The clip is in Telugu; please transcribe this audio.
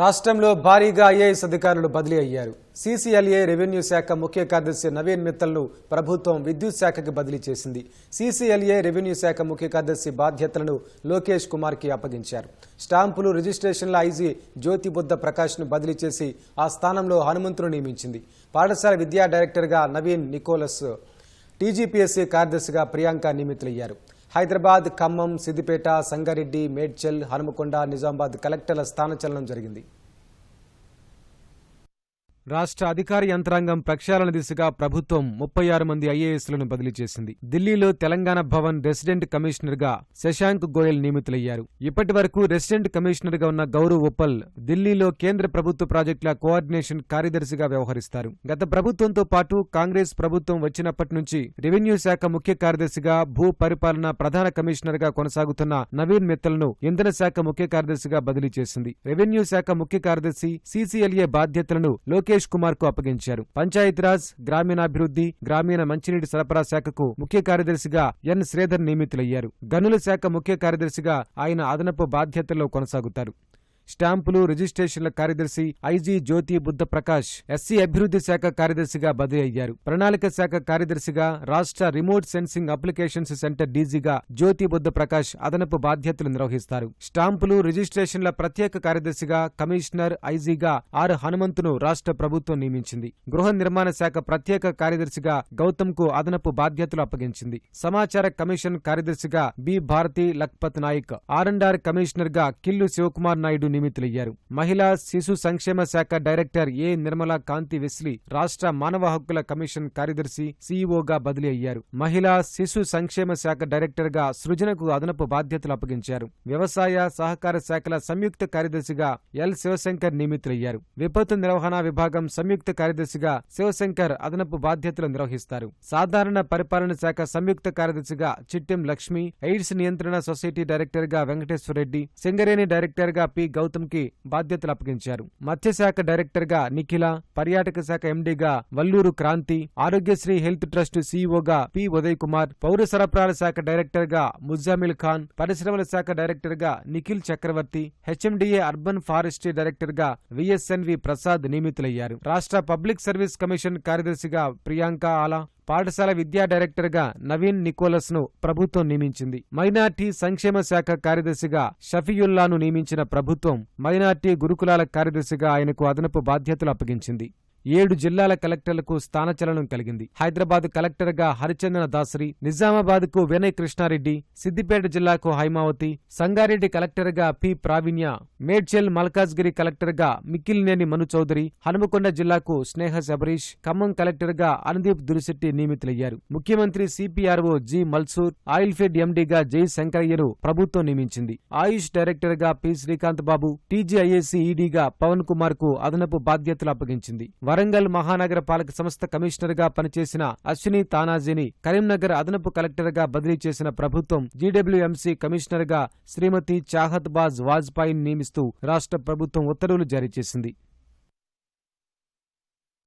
రాష్ట్రంలో భారీగా ఐఏఎస్ అధికారులు బదిలీ అయ్యారు. సీసీఎల్ఏ రెవెన్యూ శాఖ ముఖ్య కార్యదర్శి నవీన్ మిత్తల్ను ప్రభుత్వం విద్యుత్ శాఖకి బదిలీ చేసింది. సీసీఎల్ఏ రెవెన్యూ శాఖ ముఖ్య కార్యదర్శి బాధ్యతలను లోకేష్ కుమార్కి అప్పగించారు. స్టాంపులు రిజిస్ట్రేషన్ల ఐజీ జ్యోతిబుద్ధ ప్రకాష్ను బదిలీ చేసి ఆ స్థానంలో హనుమంతును నియమించింది. పాఠశాల విద్యా డైరెక్టర్గా నవీన్ నికోలస్ టీజీపీఎస్సీ కార్యదర్శిగా ప్రియాంక నియమితులయ్యారు. హైదరాబాద్ ఖమ్మం సిద్దిపేట సంగారెడ్డి మేడ్చల్ హనుమకొండ నిజామాబాద్ కలెక్టర్ల స్థానచలనం జరిగింది. రాష్ట్ర అధికార యంత్రాంగం ప్రక్షాళన దిశగా ప్రభుత్వం ముప్పై ఆరు మంది ఐఏఎస్లను బదిలీ చేసింది. ఢిల్లీలో తెలంగాణ భవన్ రెసిడెంట్ కమిషనర్గా శశాంక్ గోయల్ నియమితులయ్యారు. ఇప్పటి వరకు రెసిడెంట్ కమిషనర్గా ఉన్న గౌరవ్ ఉప్పల్ ఢిల్లీలో కేంద్ర ప్రభుత్వ ప్రాజెక్టుల కోఆర్డినేషన్ కార్యదర్శిగా వ్యవహరిస్తారు. గత ప్రభుత్వంతో పాటు కాంగ్రెస్ ప్రభుత్వం వచ్చినప్పటి నుంచి రెవెన్యూ శాఖ ముఖ్య కార్యదర్శిగా భూ పరిపాలన ప్రధాన కమిషనర్గా కొనసాగుతున్న నవీన్ మిత్తల్ను ఇంధన శాఖ ముఖ్య కార్యదర్శిగా బదిలీ చేసింది. రెవెన్యూ శాఖ ముఖ్య కార్యదర్శి సీసీఎల్ఏ బాధ్యతలను లోకేష్ కుమార్కు అప్పగించారు. పంచాయతీరాజ్ గ్రామీణాభివృద్ధి గ్రామీణ మంచినీటి సరఫరా శాఖకు ముఖ్య కార్యదర్శిగా ఎన్. శ్రీధర్ నియమితులయ్యారు. గనుల శాఖ ముఖ్య కార్యదర్శిగా ఆయన అదనపు బాధ్యతల్లో కొనసాగుతారు. స్టాంపులు రిజిస్ట్రేషన్ల కార్యదర్శి ఐజీ జ్యోతి బుద్ధ ప్రకాష్ ఎస్సీ అభివృద్ధి శాఖ కార్యదర్శిగా బదిలీ అయ్యారు. ప్రణాళిక శాఖ కార్యదర్శిగా రాష్ట్ర రిమోట్ సెన్సింగ్ అప్లికేషన్స్ సెంటర్ డీజీగా జ్యోతి బుద్ధ ప్రకాష్ అదనపు బాధ్యతలు నిర్వహిస్తారు. స్టాంపులు రిజిస్ట్రేషన్ల ప్రత్యేక కార్యదర్శిగా కమిషనర్ ఐజీగా ఆర్ హనుమంతును రాష్ట్ర ప్రభుత్వం నియమించింది. గృహ నిర్మాణ శాఖ ప్రత్యేక కార్యదర్శిగా గౌతమ్కు అదనపు బాధ్యతలు అప్పగించింది. సమాచార కమిషన్ కార్యదర్శిగా B Bharati Lakhpat Nayak R and R కమిషనర్గా కిల్లు శివకుమార్ నాయుడు నియమితులయ్యారు. మహిళా శిశు సంక్షేమ శాఖ director A. Nirmala Kanthi Wesley రాష్ట్ర మానవ హక్కుల కమిషన్ కార్యదర్శి సీఈఓగా బదిలీ అయ్యారు. మహిళా శిశు సంక్షేమ శాఖ డైరెక్టర్గా సృజనకు అదనపు బాధ్యతలు అప్పగించారు. వ్యవసాయ సహకార శాఖల సంయుక్త కార్యదర్శిగా ఎల్. శివశంకర్ నియమితులయ్యారు. విపత్తు నిర్వహణ విభాగం సంయుక్త కార్యదర్శిగా శివశంకర్ అదనపు బాధ్యతలు నిర్వహిస్తారు. సాధారణ పరిపాలన శాఖ సంయుక్త కార్యదర్శిగా చిట్టెం లక్ష్మి ఎయిడ్స్ నియంత్రణ సొసైటీ డైరెక్టర్గా వెంకటేశ్వర రెడ్డి సింగరేణి డైరెక్టర్గా పి గౌతమ్కి బాధ్యతలు అప్పగించారు. మత్స్యశాఖ డైరెక్టర్గా నిఖిల పర్యాటక శాఖ ఎండీగా వల్లూరు క్రాంతి ఆరోగ్యశ్రీ హెల్త్ ట్రస్ట్ సీఈఓగా పి. ఉదయ్ కుమార్ పౌర సరఫరాల శాఖ డైరెక్టర్గా ముజామిల్ ఖాన్ పరిశ్రమల శాఖ డైరెక్టర్గా Nikhil Chakravarthy HMDA urban forestry డైరెక్టర్గా విఎస్ఎన్వి ప్రసాద్ నియమితులయ్యారు. రాష్ట్ర పబ్లిక్ సర్వీస్ కమిషన్ కార్యదర్శిగా ప్రియాంక ఆలా పాఠశాల విద్యా డైరెక్టర్గా నవీన్ నికోలస్ను ప్రభుత్వం నియమించింది. మైనార్టీ సంక్షేమ శాఖ కార్యదర్శిగా షఫియుల్లాను నియమించిన ప్రభుత్వం మైనార్టీ గురుకులాల కార్యదర్శిగా ఆయనకు అదనపు బాధ్యతలు అప్పగించింది. ఏడు జిల్లాల కలెక్టర్లకు స్థానచలనం కలిగింది. హైదరాబాద్ కలెక్టర్గా హరిచందన దాసరి నిజామాబాద్కు వినయ్ కృష్ణారెడ్డి సిద్దిపేట జిల్లాకు హైమావతి సంగారెడ్డి కలెక్టర్గా పి ప్రావీణ్య మేడ్చల్ మల్కాజ్గిరి కలెక్టర్గా మిక్కిలినేని మను చౌదరి హనుమకొండ జిల్లాకు స్నేహ శబరీష్ ఖమ్మం కలెక్టర్గా అనుదీప్ దురిశెట్టి నియమితులయ్యారు. ముఖ్యమంత్రి CPRO G Malsur oil fed ఎండీగా Jai శంకరయ్యను ప్రభుత్వం నియమించింది. ఆయుష్ డైరెక్టర్గా పి శ్రీకాంత్ బాబు టీజీఐఏసీ ఈడీగా పవన్ కుమార్కు అదనపు బాధ్యతలు అప్పగించింది. వరంగల్ మహానగర పాలక సంస్థ కమిషనర్గా పనిచేసిన అశ్విని తానాజీని కరీంనగర్ అదనపు కలెక్టర్గా బదిలీ చేసిన ప్రభుత్వం జీడబ్ల్యూఎంసీ కమిషనర్గా శ్రీమతి చాహత్ బాజ్ వాజ్పాయిని నియమిస్తూ రాష్ట్ర ప్రభుత్వం ఉత్తర్వులు జారీ చేసింది.